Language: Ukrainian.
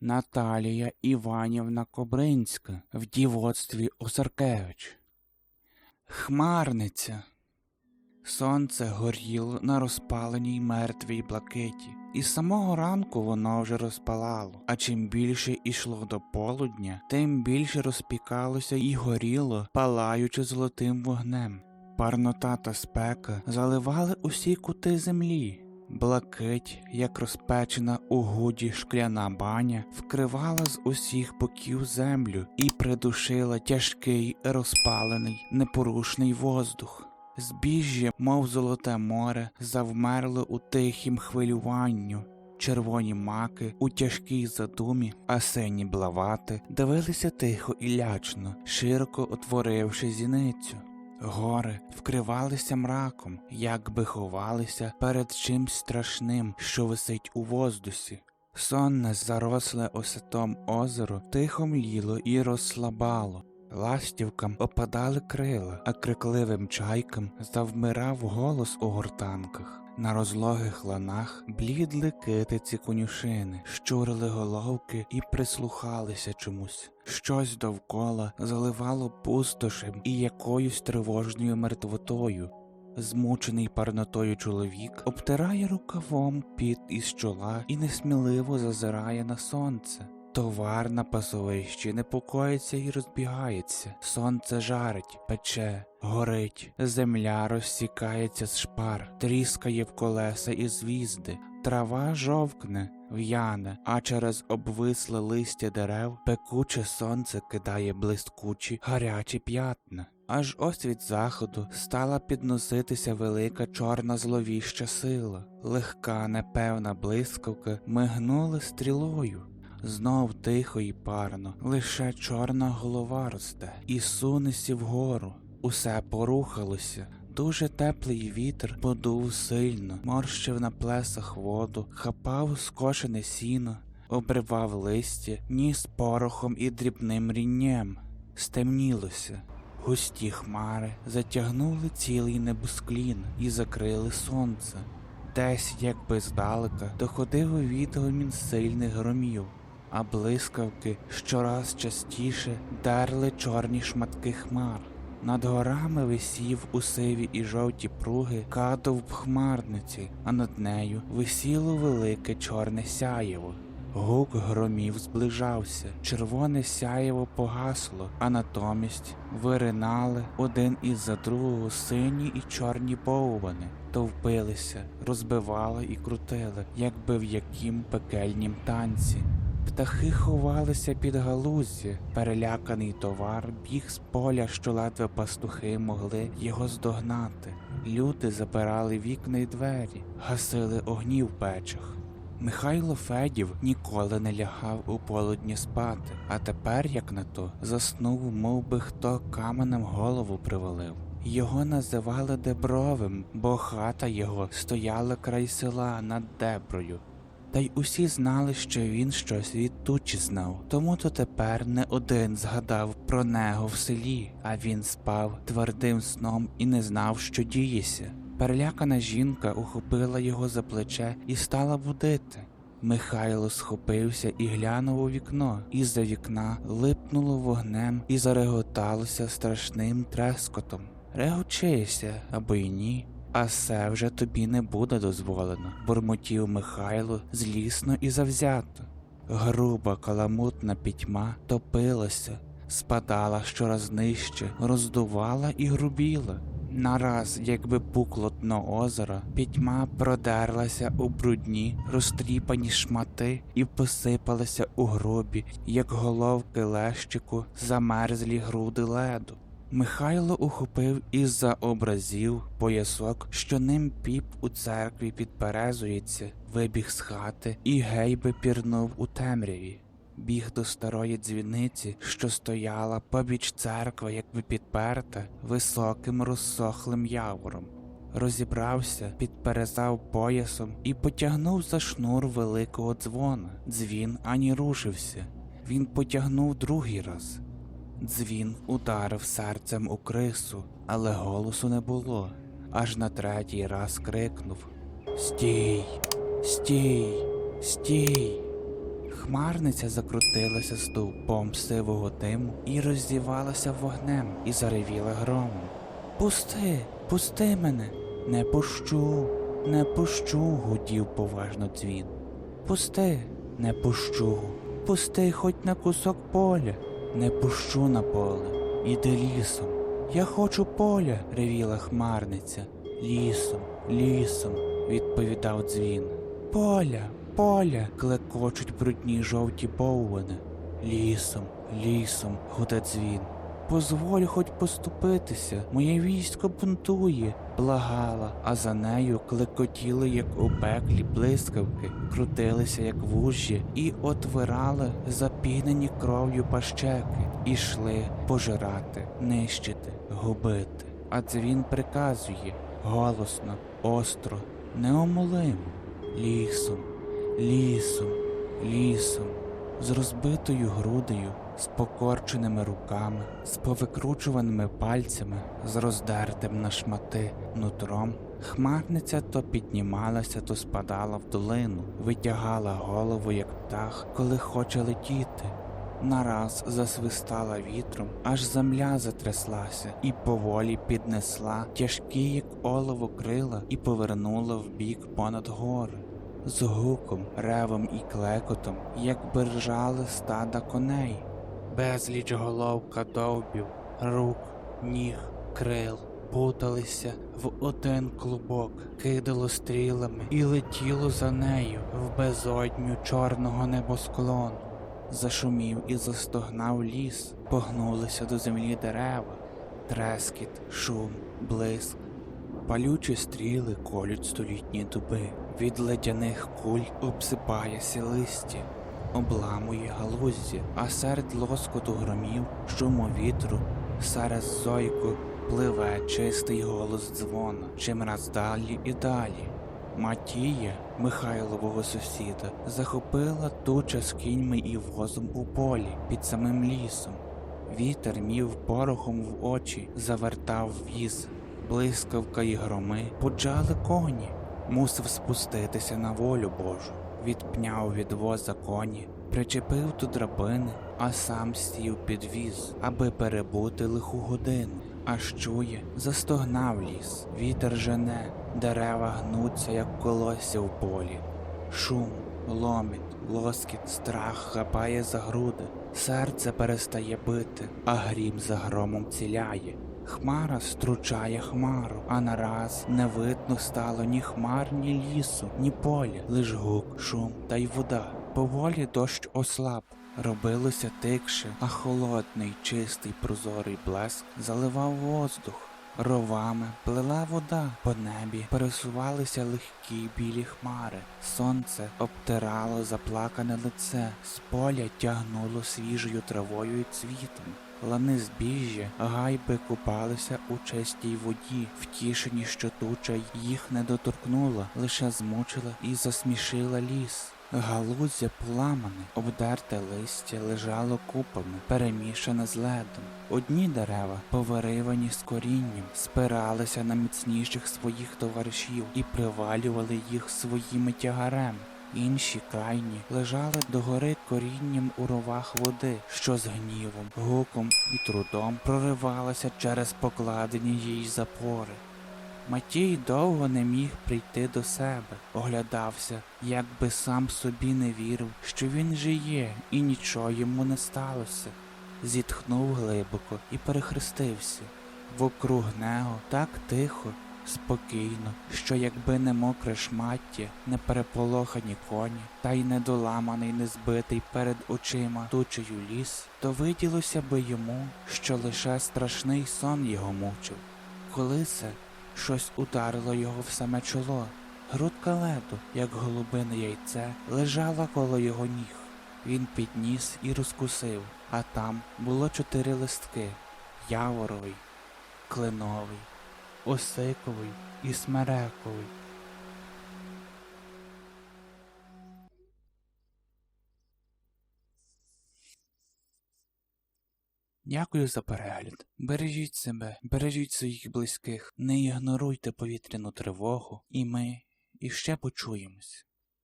Наталія Іванівна Кобринська в дівоцтві Осаркевич. Хмарниця. Сонце горіло на розпаленій мертвій блакиті, і з самого ранку воно вже розпалало, а чим більше ішло до полудня, тим більше розпікалося і горіло, палаючи золотим вогнем. Парнота та спека заливали усі кути землі. Блакить, як розпечена у гуді шкляна баня, вкривала з усіх боків землю і придушила тяжкий розпалений непорушний воздух. Збіжжя, мов золоте море, завмерло у тихім хвилюванню. Червоні маки у тяжкій задумі, а сині блавати дивилися тихо і лячно, широко отворивши зіницю. Гори вкривалися мраком, якби ховалися перед чимсь страшним, що висить у воздусі. Сонне заросле осетом озеро тихо мліло і розслабало. Ластівкам опадали крила, а крикливим чайкам завмирав голос у гортанках. На розлогих ланах блідли китиці конюшини, щурили головки і прислухалися чомусь. Щось довкола заливало пустошем і якоюсь тривожною мертвотою. Змучений парнотою чоловік обтирає рукавом під із чола і несміливо зазирає на сонце. Товар на пасовищі непокоїться і розбігається. Сонце жарить, пече, горить, земля розсікається з шпар, тріскає в колеса і звізди, трава жовкне, в'яне, а через обвисле листя дерев пекуче сонце кидає блискучі гарячі п'ятна. Аж ось від заходу стала підноситися велика чорна зловіща сила, легка непевна блискавка мигнула стрілою. Знов тихо і парно, лише чорна голова росте, і сунеться вгору. Усе порухалося. Дуже теплий вітер подув сильно, морщив на плесах воду, хапав скошене сіно, обривав листя, ніс порохом і дрібним рінням. Стемнілося. Густі хмари затягнули цілий небосклін і закрили сонце. Десь, якби здалека, доходив відгомін сильних громів, а блискавки щораз частіше дерли чорні шматки хмар. Над горами висів у сиві і жовті пруги кадов хмарниці, а над нею висіло велике чорне сяєво. Гук громів зближався, червоне сяєво погасло, а натомість виринали один із за другого сині і чорні повбани, товпилися, розбивали і крутили, якби в яким пекельнім танці. Птахи ховалися під галуззя, переляканий товар біг з поля, що ледве пастухи могли його здогнати. Люди запирали вікна й двері, гасили огні в печах. Михайло Федів ніколи не лягав у полудні спати, а тепер, як на то, заснув, мов би хто каменем голову привалив. Його називали Дебровим, бо хата його стояла край села над Деброю. Та й усі знали, що він щось від тучі знав, тому то тепер не один згадав про него в селі, а він спав твердим сном і не знав, що діється. Перелякана жінка ухопила його за плече і стала будити. Михайло схопився і глянув у вікно, і за вікна липнуло вогнем і зареготалося страшним трескотом. Регочися або й ні, а все вже тобі не буде дозволено, бурмотів Михайло злісно і завзято. Груба каламутна пітьма топилася, спадала щораз нижче, роздувала і грубіла. Нараз, якби пукло дно озера, пітьма продерлася у брудні, розтріпані шмати і посипалася у гробі, як головки лещику, замерзлі груди леду. Михайло ухопив із-за образів поясок, що ним піп у церкві підперезується, вибіг з хати і гейби пірнув у темряві. Біг до старої дзвіниці, що стояла побіч церкви, якби підперта високим розсохлим явором. Розібрався, підперезав поясом і потягнув за шнур великого дзвона. Дзвін ані рушився. Він потягнув другий раз. Дзвін ударив серцем у крису, але голосу не було. Аж на третій раз крикнув. Стій, стій, стій. Хмарниця закрутилася стовпом сивого диму і роздівалася вогнем і заревіла громом. Пусти, пусти мене, не пущу, не пущу, гудів поважно дзвін. Пусти, не пущу, пусти хоч на кусок поля, не пущу на поле, іди лісом. Я хочу поля, ревіла хмарниця. Лісом, лісом, відповідав дзвін. Поля, поля, клекочуть брудні жовті боуни. Лісом, лісом, гуде дзвін. Позволь хоч поступитися, моє військо бунтує, благала, а за нею клекотіли, як у пеклі блискавки, крутилися, як вужжі, і отвирали запінені кров'ю пащеки, і йшли пожирати, нищити, губити. А дзвін приказує голосно, остро, неомолимо, лісом, лісом, лісом, з розбитою грудею, з покорченими руками, з повикручуваними пальцями, з роздертим на шмати нутром. Хмарниця то піднімалася, то спадала в долину, витягала голову, як птах, коли хоче летіти. Нараз засвистала вітром, аж земля затряслася, і поволі піднесла тяжкі, як олово крила, і повернула вбік понад гори. З гуком, ревом і клекотом, як ржали стада коней, безліч головка довбів, рук, ніг, крил путалися в один клубок, кидало стрілами і летіло за нею в безодню чорного небосклону. Зашумів і застогнав ліс, погнулися до землі дерева, трескіт, шум, блиск. Палючі стріли колють столітні дуби, від ледяних куль обсипається листя, обламує галуззя, а серед лоскоту громів, шуму вітру, серед зойку пливе чистий голос дзвона, чим раз далі і далі. Матія, Михайлового сусіда, захопила туча з кіньми і возом у полі під самим лісом. Вітер мів порохом в очі, завертав віз, блискавка й громи, поджали коні, мусив спуститися на волю Божу, відпняв від воза коні, причепив до драбини, а сам сів під віз, аби перебути лиху годину. Аж чує, застогнав ліс, вітер жене, дерева гнуться, як колосся в полі. Шум, ломіт, лоскіт, страх хапає за груди, серце перестає бити, а грім за громом ціляє. Хмара стручає хмару, а нараз не видно стало ні хмар, ні лісу, ні поля, лиш гук, шум та й вода. Поволі дощ ослаб, робилося тикше, а холодний, чистий, прозорий блеск заливав воздух. Ровами плила вода, по небі пересувалися легкі білі хмари. Сонце обтирало заплакане лице, з поля тягнуло свіжою травою й цвітом. Лани збіжжя, гайби купалися у чистій воді, втішені, що туча їх не доторкнула, лише змучила і засмішила ліс. Галузя поламане, обдерте листя лежало купами, перемішане з ледом. Одні дерева, повиривані з корінням, спиралися на міцніших своїх товаришів і привалювали їх своїми тягарем. Інші крайні лежали догори корінням у ровах води, що з гнівом, гуком і трудом проривалася через покладені їй запори. Матій довго не міг прийти до себе, оглядався, як би сам собі не вірив, що він жиє і нічого йому не сталося. Зітхнув глибоко і перехрестився. Вокруг нього так тихо, спокійно, що якби не мокре шмаття, не переполохані коні, та й не доламаний, не збитий перед очима тучею ліс, то виділося би йому, що лише страшний сон його мучив. Коли це щось ударило його в саме чоло. Грудка леду, як голубине яйце, лежала коло його ніг. Він підніс і розкусив, а там було чотири листки яворовий, кленовий, осиковий і смерековий. Дякую за перегляд. Бережіть себе, бережіть своїх близьких, не ігноруйте повітряну тривогу, і ми іще почуємось.